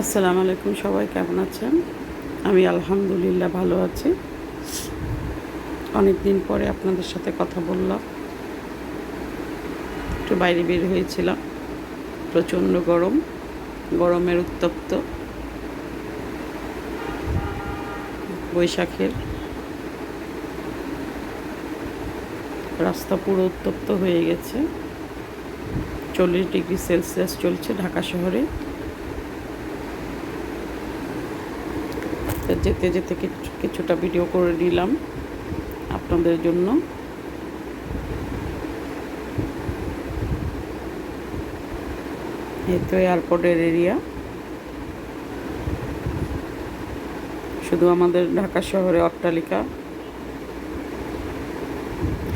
আসসালামু আলাইকুম সবাই, কেমন আছেন? আমি আলহামদুলিল্লাহ ভালো আছি। অনেক দিন পরে আপনাদের সাথে কথা বললাম। একটু বাইরে বের হয়েছিলাম। প্রচণ্ড গরম, গরমের উত্তপ্ত। বৈশাখের রাস্তা পুরো উত্তপ্ত হয়ে গেছে। চল্লিশ ডিগ্রি সেলসিয়াস চলছে ঢাকা শহরে। তো যেতে যেতে কিছু, কিছুটা ভিডিও করে নিলাম আপনাদের জন্য। এই তো এয়ারপোর্টের এরিয়া শুধু আমাদের ঢাকা শহরে অট্টালিকা।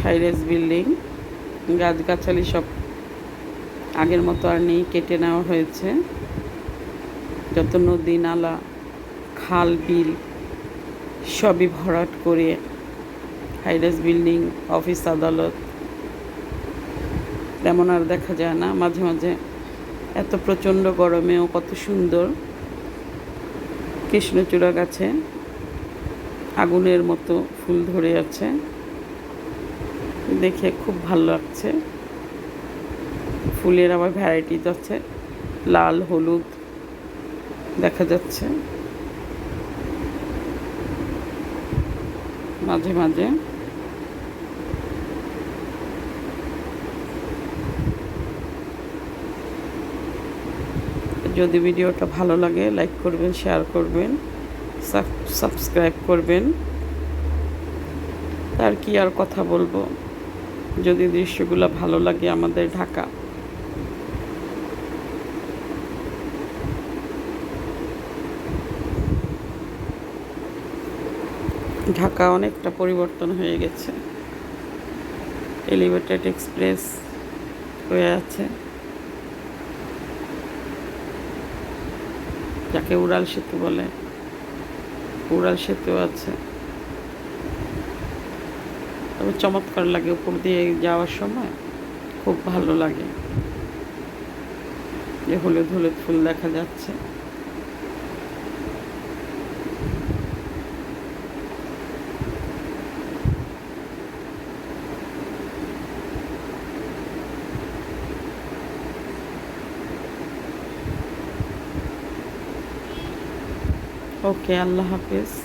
হাইরেস বিল্ডিং গাছগাছালি সব আগের মতো আর নেই, কেটে নেওয়া হয়েছে। যত নদী, নালা খাল, বিল সবই ভরাট করে হাইরাস বিল্ডিং, অফিস, আদালত। তেমন আর দেখা যায় না। মাঝে মাঝে এত প্রচণ্ড গরমেও কত সুন্দর কৃষ্ণচূড়া গাছে আগুনের মতো ফুল ধরে আছে। দেখে খুব ভালো লাগছে। ফুলের আবার ভ্যারাইটিস আছে। লাল, হলুদ দেখা যাচ্ছে। মাঝে মাঝে। যদি ভিডিওটা ভালো লাগে লাইক করবেন শেয়ার করবেন সাবস্ক্রাইব করবেন। আর কি আর কথা বলব? যদি দৃশ্যগুলো ভালো লাগে আমাদের ঢাকা। ঢাকা অনেকটা পরিবর্তন হয়ে গেছে। এলিভেটেড এক্সপ্রেস হয়ে আছে। যাকে উড়াল সেতু বলে। উড়াল সেতু আছে। তবে চমৎকার লাগে উপর দিয়ে যাওয়ার সময়। খুব ভালো লাগে। যে হলুদ হলুদ ফুল দেখা যাচ্ছে। ওকে আল্লাহ হাফিজ।